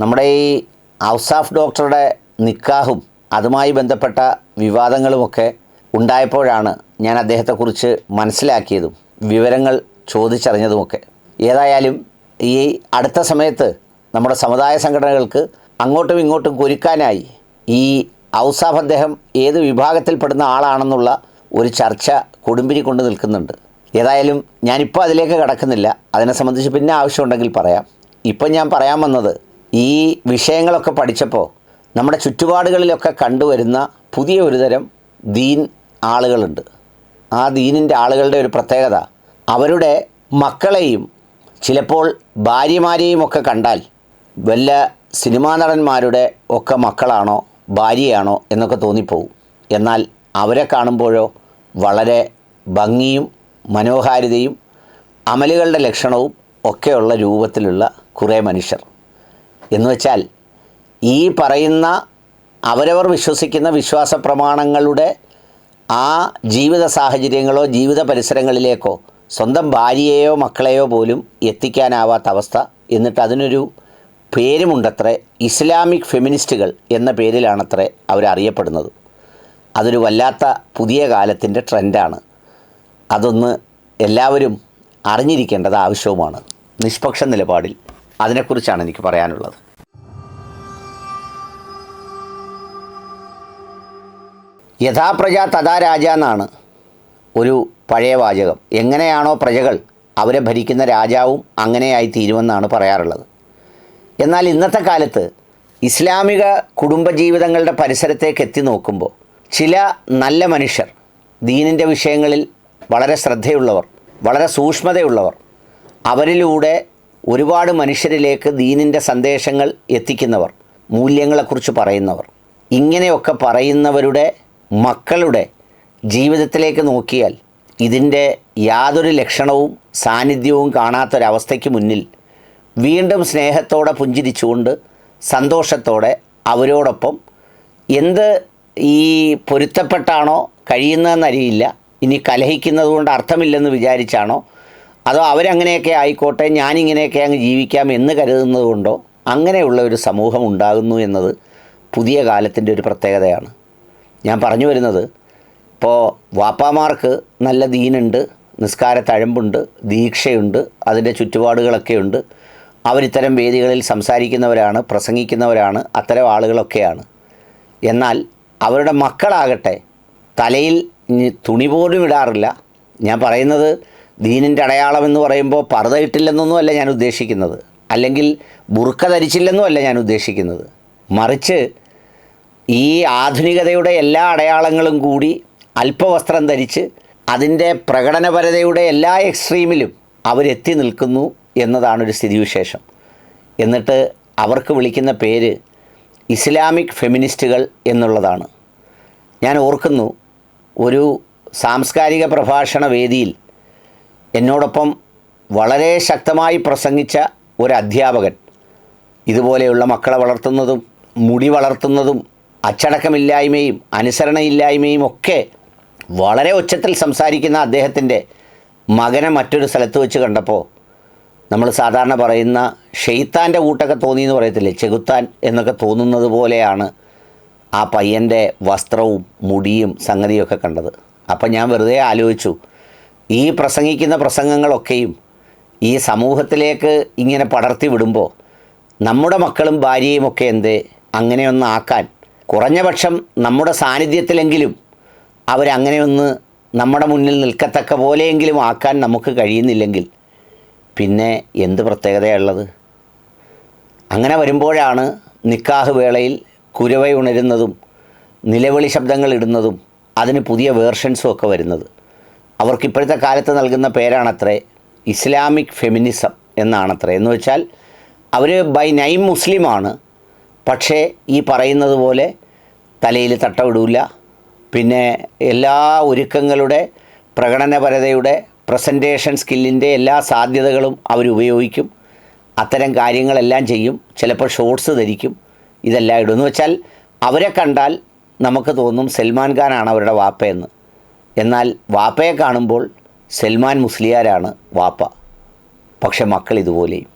നമ്മുടെ ഈ ഔസാഫ് ഡോക്ടറുടെ നിക്കാഹും അതുമായി ബന്ധപ്പെട്ട വിവാദങ്ങളുമൊക്കെ ഉണ്ടായപ്പോഴാണ് ഞാൻ അദ്ദേഹത്തെക്കുറിച്ച് മനസ്സിലാക്കിയതും വിവരങ്ങൾ ചോദിച്ചറിഞ്ഞതുമൊക്കെ. ഏതായാലും ഈ അടുത്ത സമയത്ത് നമ്മുടെ സമുദായ സംഘടനകൾക്ക് അങ്ങോട്ടും ഇങ്ങോട്ടും കുരുക്കാനായി ഈ ഔസാഫ് അദ്ദേഹം ഏത് വിഭാഗത്തിൽപ്പെടുന്ന ആളാണെന്നുള്ള ഒരു ചർച്ച കൊടുമ്പിരി കൊണ്ട് നിൽക്കുന്നുണ്ട്. ഏതായാലും ഞാനിപ്പോൾ അതിലേക്ക് കടക്കുന്നില്ല. അതിനെ സംബന്ധിച്ച് പിന്നെ ആവശ്യമുണ്ടെങ്കിൽ പറയാം. ഇപ്പം ഞാൻ പറയാൻ വന്നത് ഈ വിഷയങ്ങളൊക്കെ പഠിച്ചപ്പോൾ നമ്മുടെ ചുറ്റുപാടുകളിലൊക്കെ കണ്ടുവരുന്ന പുതിയ ഒരു തരം ദീൻ ആളുകളുണ്ട്. ആ ദീനിന്റെ ആളുകളുടെ ഒരു പ്രത്യേകത അവരുടെ മക്കളെയും ചിലപ്പോൾ ഭാര്യമാരെയും ഒക്കെ കണ്ടാൽ വല്ല സിനിമാ നടന്മാരുടെ ഒക്കെ മക്കളാണോ ഭാര്യയാണോ എന്നൊക്കെ തോന്നിപ്പോവും. എന്നാൽ അവരെ കാണുമ്പോഴോ വളരെ ഭംഗിയും മനോഹാരിതയും അമലുകളുടെ ലക്ഷണവും ഒക്കെയുള്ള രൂപത്തിലുള്ള കുറേ മനുഷ്യർ. എന്ന് വെച്ചാൽ ഈ പറയുന്ന അവരവർ വിശ്വസിക്കുന്ന വിശ്വാസ പ്രമാണങ്ങളുടെ ആ ജീവിത സാഹചര്യങ്ങളോ ജീവിത പരിസരങ്ങളിലേക്കോ സ്വന്തം ഭാര്യയെയോ മക്കളെയോ പോലും എത്തിക്കാനാവാത്ത അവസ്ഥ. എന്നിട്ട് അതിനൊരു പേരുമുണ്ടത്രേ ഇസ്ലാമിക് ഫെമിനിസ്റ്റുകൾ എന്ന പേരിലാണത്രേ അവരറിയപ്പെടുന്നത്. അതൊരു വല്ലാത്ത പുതിയ കാലത്തിന്റെ ട്രെൻഡാണ്. അതൊന്ന് എല്ലാവരും അറിഞ്ഞിരിക്കേണ്ടത് ആവശ്യവുമാണ്. നിഷ്പക്ഷ നിലപാടിൽ. അതിനെക്കുറിച്ചാണ് എനിക്ക് പറയാനുള്ളത്. യഥാപ്രജ തഥാ രാജ എന്നാണ് ഒരു പഴയ വാചകം. എങ്ങനെയാണോ പ്രജകൾ അവരെ ഭരിക്കുന്ന രാജാവും അങ്ങനെയായി തീരുമെന്നാണ് പറയാറുള്ളത്. എന്നാൽ ഇന്നത്തെ കാലത്ത് ഇസ്ലാമിക കുടുംബജീവിതങ്ങളുടെ പരിസരത്തേക്ക് എത്തി നോക്കുമ്പോൾ ചില നല്ല മനുഷ്യർ ദീനിന്റെ വിഷയങ്ങളിൽ വളരെ ശ്രദ്ധയുള്ളവർ വളരെ സൂക്ഷ്മതയുള്ളവർ അവരിലൂടെ ഒരുപാട് മനുഷ്യരിലേക്ക് ദീനിന്റെ സന്ദേശങ്ങൾ എത്തിക്കുന്നവർ മൂല്യങ്ങളെക്കുറിച്ച് പറയുന്നവർ. ഇങ്ങനെയൊക്കെ പറയുന്നവരുടെ മക്കളുടെ ജീവിതത്തിലേക്ക് നോക്കിയാൽ ഇതിന്റെ യാതൊരു ലക്ഷണവും സാന്നിധ്യവും കാണാത്തൊരവസ്ഥയ്ക്ക് മുന്നിൽ വീണ്ടും സ്നേഹത്തോടെ പുഞ്ചിരിച്ചുകൊണ്ട് സന്തോഷത്തോടെ അവരോടൊപ്പം എന്ത് ഈ പൊരുത്തപ്പെട്ടാണോ കഴിയുന്നതെന്നറിയില്ല ഇനി കലഹിക്കുന്നത് കൊണ്ട് അർത്ഥമില്ലെന്ന് വിചാരിച്ചാണോ അതോ അവരങ്ങനെയൊക്കെ ആയിക്കോട്ടെ ഞാനിങ്ങനെയൊക്കെ അങ്ങ് ജീവിക്കാം എന്ന് കരുതുന്നത് കൊണ്ടോ? അങ്ങനെയുള്ള ഒരു സമൂഹം ഉണ്ടാകുന്നു എന്നത് പുതിയ കാലത്തിന്റെ ഒരു പ്രത്യേകതയാണ്. ഞാൻ പറഞ്ഞു വരുന്നത് ഇപ്പോൾ വാപ്പാമാർക്ക് നല്ല ദീനുണ്ട് നിസ്കാര തഴമ്പുണ്ട് ദീക്ഷയുണ്ട് അതിന്റെ ചുറ്റുപാടുകളൊക്കെ ഉണ്ട് അവരിത്തരം വേദികളിൽ സംസാരിക്കുന്നവരാണ് പ്രസംഗിക്കുന്നവരാണ് അത്തരം ആളുകളൊക്കെയാണ്. എന്നാൽ അവരുടെ മക്കളാകട്ടെ തലയിൽ തുണി പോലും ഇടാറില്ല. ഞാൻ പറയുന്നത് ദീനിന്റെ അടയാളം എന്ന് പറയുമ്പോൾ പർദ്ദ അല്ല ഞാൻ ഉദ്ദേശിക്കുന്നത്. അല്ലെങ്കിൽ ബുർക്ക ധരിച്ചില്ലെന്നും അല്ല ഞാൻ ഉദ്ദേശിക്കുന്നത്. മറിച്ച് ഈ ആധുനികതയുടെ എല്ലാ അടയാളങ്ങളും കൂടി അല്പവസ്ത്രം ധരിച്ച് അതിന്റെ പ്രകടനപരതയുടെ എല്ലാ എക്സ്ട്രീമിലും അവരെത്തി നിൽക്കുന്നു എന്നതാണൊരു സ്ഥിതിവിശേഷം. എന്നിട്ട് അവർക്ക് വിളിക്കുന്ന പേര് ഇസ്ലാമിക് ഫെമിനിസ്റ്റുകൾ എന്നുള്ളതാണ്. ഞാൻ ഓർക്കുന്നു ഒരു സാംസ്കാരിക പ്രഭാഷണ വേദിയിൽ എന്നോടൊപ്പം വളരെ ശക്തമായി പ്രസംഗിച്ച ഒരു അധ്യാപകൻ. ഇതുപോലെയുള്ള മക്കളെ വളർത്തുന്നതും മുടി വളർത്തുന്നതും അച്ചടക്കമില്ലായ്മയും അനുസരണയില്ലായ്മയും ഒക്കെ വളരെ ഉച്ചത്തിൽ സംസാരിക്കുന്ന അദ്ദേഹത്തിന്റെ മകനെ മറ്റൊരു സ്ഥലത്ത് വെച്ച് കണ്ടപ്പോൾ നമ്മൾ സാധാരണ പറയുന്ന ഷെയ്ത്താന്റെ കൂട്ടൊക്കെ തോന്നിയെന്ന് പറയത്തില്ലേ? ചെകുത്താൻ എന്നൊക്കെ തോന്നുന്നത് പോലെയാണ് ആ പയ്യന്റെ വസ്ത്രവും മുടിയും സംഗതിയൊക്കെ കണ്ടത്. അപ്പം ഞാൻ വെറുതെ ആലോചിച്ചു ഈ പ്രസംഗിക്കുന്ന പ്രസംഗങ്ങളൊക്കെയും ഈ സമൂഹത്തിലേക്ക് ഇങ്ങനെ പടർത്തി വിടുമ്പോൾ നമ്മുടെ മക്കളും ഭാര്യയും ഒക്കെ എന്തേ? അങ്ങനെയൊന്ന് ആക്കാൻ. കുറഞ്ഞ പക്ഷം നമ്മുടെ സാന്നിധ്യത്തിലെങ്കിലും അവരങ്ങനെയൊന്ന് നമ്മുടെ മുന്നിൽ നിൽക്കത്തക്ക പോലെയെങ്കിലും ആക്കാൻ നമുക്ക് കഴിയുന്നില്ലെങ്കിൽ പിന്നെ എന്ത് പ്രത്യേകതയുള്ളത് അങ്ങനെ വരുമ്പോഴാണ് നിക്കാഹ് വേളയിൽ കുരവയുണരുന്നതും നിലവിളി ശബ്ദങ്ങൾ ഇടുന്നതും അതിന് പുതിയ വേർഷൻസും ഒക്കെ വരുന്നത്. അവർക്ക് ഇപ്പോഴത്തെ കാലത്ത് നൽകുന്ന പേരാണത്രേ ഇസ്ലാമിക് ഫെമിനിസം എന്നാണത്രേ. എന്ന് വെച്ചാൽ അവർ ബൈ നൈം മുസ്ലിമാണ്. പക്ഷേ ഈ പറയുന്നത് പോലെ തലയിൽ തട്ടമിടില്ല പിന്നെ എല്ലാ ഒരുക്കങ്ങളുടെ പ്രകടനപരതയുടെ പ്രസന്റേഷൻ സ്കില്ലിന്റെ എല്ലാ സാധ്യതകളും അവരുപയോഗിക്കും അത്തരം കാര്യങ്ങളെല്ലാം ചെയ്യും. ചിലപ്പോൾ ഷോർട്സ് ധരിക്കും. ഇതെല്ലാം ഇടും. എന്ന് വെച്ചാൽ അവരെ കണ്ടാൽ നമുക്ക് തോന്നും സൽമാൻ ഖാനാണ് അവരുടെ വാപ്പയെന്ന് എന്നാൽ വാപ്പയെ കാണുമ്പോൾ സൽമാൻ മുസ്ലിയാരാണ് വാപ്പ. പക്ഷെ മക്കൾ ഇതുപോലെയും.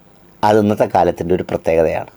അത് ഇന്നത്തെ കാലത്തിന്റെ ഒരു പ്രത്യേകതയാണ്.